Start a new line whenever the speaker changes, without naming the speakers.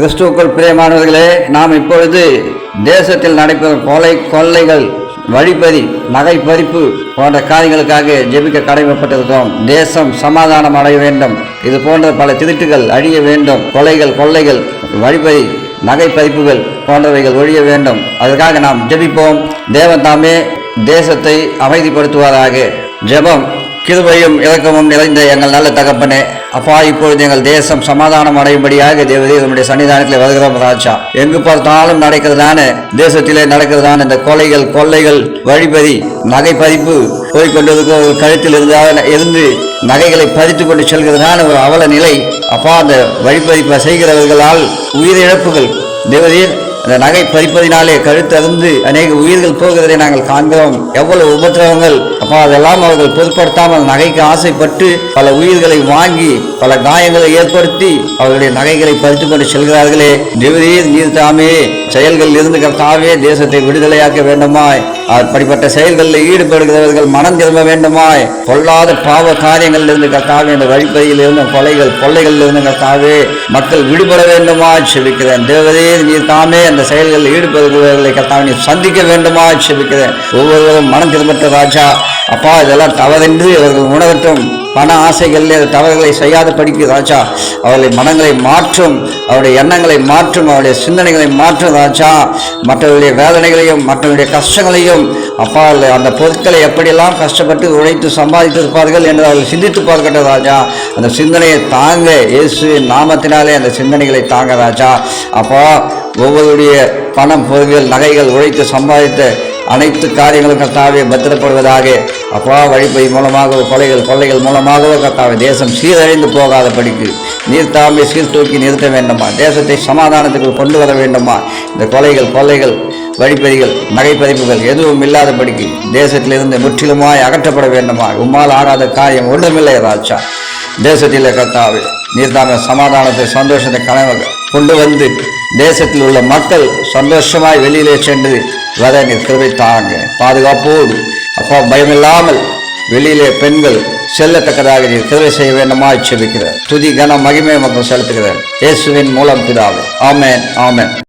கிறிஸ்துவுக்குள் பிரியமானவர்களே நாம் இப்பொழுது தேசத்தில் நடைபெறும் கொலை கொள்ளைகள் வழிப்பறி நகை பறிப்பு போன்ற காரியங்களுக்காக ஜெபிக்க கடமைப்பட்டிருக்கிறோம். தேசம் சமாதானம் அடைய வேண்டும். இது போன்ற பல திருட்டுகள் அழிய வேண்டும். கொலைகள் கொள்ளைகள் வழிப்பறி நகை பறிப்புகள் போன்றவைகள் ஒழிய வேண்டும். அதற்காக நாம் ஜெபிப்போம். தேவன் தாமே தேசத்தை அமைதிப்படுத்துவாராக. ஜெபம். கிருபையும் இறக்கமும் நிறைந்த எங்கள் நல்ல தகப்பனே. அப்பா இப்பொழுது எங்கள் தேசம் சமாதானம் அடையும்படியாக தேவதே நம்முடைய சன்னிதானத்தில் வருகிறோம் ராஜா. எங்கு பார்த்தாலும் நடக்கிறதான தேசத்திலே நடக்கிறதான இந்த கொலைகள் கொள்ளைகள் வழிபறி நகை பறிப்பு போய்கொண்டிருக்கிற ஒரு கழுத்தில் இருந்தால் இருந்து நகைகளை பறித்து கொண்டு செல்கிறதான ஒரு அவல நிலை. அப்பா அந்த வழிபறிப்பை செய்கிறவர்களால் உயிரிழப்புகள். தேவதீர் அந்த நகை பறிப்பதினாலே கழுத்தறிந்து அநேக உயிர்கள் போகிறதை நாங்கள் காண்கிறோம். எவ்வளவு உபத்திரவங்கள்? அப்போ அதெல்லாம் அவர்கள் பொருட்படுத்தாமல் நகைக்கு ஆசைப்பட்டு பல உயிர்களை வாங்கி பல காயங்களை ஏற்படுத்தி அவர்களுடைய நகைகளை பறித்து கொண்டு செல்கிறார்களே. தேவரீர் நீர் தாமே செயல்களில் இருந்து கர்த்தாவே தேசத்தை விடுதலையாக்க வேண்டுமாய். அப்படிப்பட்ட செயல்களில் ஈடுபடுகிறவர்கள் மனம் திரும்ப வேண்டுமாய். கொள்ளாத பாவ காரியங்களில் இருந்து கத்தாவே இந்த வழிப்பதியில் இருந்த கொலைகள் கொள்ளைகளில் இருந்து கத்தாவே. மக்கள் விடுபட வேண்டுமாய் செபிக்கிறேன். தேவதே நீர் தாமே அந்த செயல்களில் ஈடுபடுகிறவர்களை கர்த்தாவே நீ சந்திக்க வேண்டுமாய் செபிக்கிறேன். ஒவ்வொருவரும் மனம் திரும்பட்ட ராஜா. அப்பா இதெல்லாம் தவறென்று அவர்கள் உணரட்டும். பண ஆசைகளில் அந்த தவறுகளை செய்யாத படிக்க ராஜா. அவர்களை மனங்களை மாற்றும் அவருடைய எண்ணங்களை மாற்றும் அவருடைய சிந்தனைகளை மாற்றும் ராஜா. மற்றவருடைய வேதனைகளையும் மற்றவருடைய கஷ்டங்களையும் அப்பா அந்த பொருட்களை எப்படியெல்லாம் கஷ்டப்பட்டு உழைத்து சம்பாதித்திருப்பார்கள் என்று அவர்கள் சிந்தித்து பார்க்கட்டும் ராஜா. அந்த சிந்தனையை தாங்க இயேசு நாமத்தினாலே அந்த சிந்தனைகளை தாங்க ராஜா. அப்பா ஒவ்வொருடைய பணம் பொருள்கள் நகைகள் உழைத்து சம்பாதித்த அனைத்து காரியங்களும் கர்த்தாவே பத்திரப்படுவதாக அப்பா வழிப்பை மூலமாக கொலைகள் கொள்ளைகள் மூலமாகவோ கத்தாவை. தேசம் சீரழிந்து போகாத படிக்கு. நீர் தாமே சீர்தூக்கி நிறுத்த வேண்டுமா? தேசத்தை சமாதானத்துக்கு கொண்டு வர வேண்டுமா? இந்த கொலைகள் கொள்ளைகள் வழிப்பறிகள் நகைப்பறிப்புகள் எதுவும் இல்லாத படிக்கு. தேசத்திலிருந்து முற்றிலுமாய் அகற்றப்பட வேண்டுமா? உம்மால் ஆகாத காரியம் ஒன்றுமில்லை ராஜா. தேசத்தில் கத்தாவே நீர் தாமே சமாதானத்தை சந்தோஷத்தை கனவு கொண்டு வந்து தேசத்தில் உள்ள மக்கள் சந்தோஷமாய் வெளியிலே சென்று வர நீர் தாங்க பாதுகாப்போடு அப்பா பயமில்லாமல் வெளியிலே பெண்கள் செல்லத்தக்கதாக நீர் தேவை செய்ய வேண்டுமா செபிக்கிறார் துதி கன மகிமை மக்கள் செலுத்துகிறார் இயேசுவின் மூலம் பிதாவே. ஆமேன் ஆமேன்.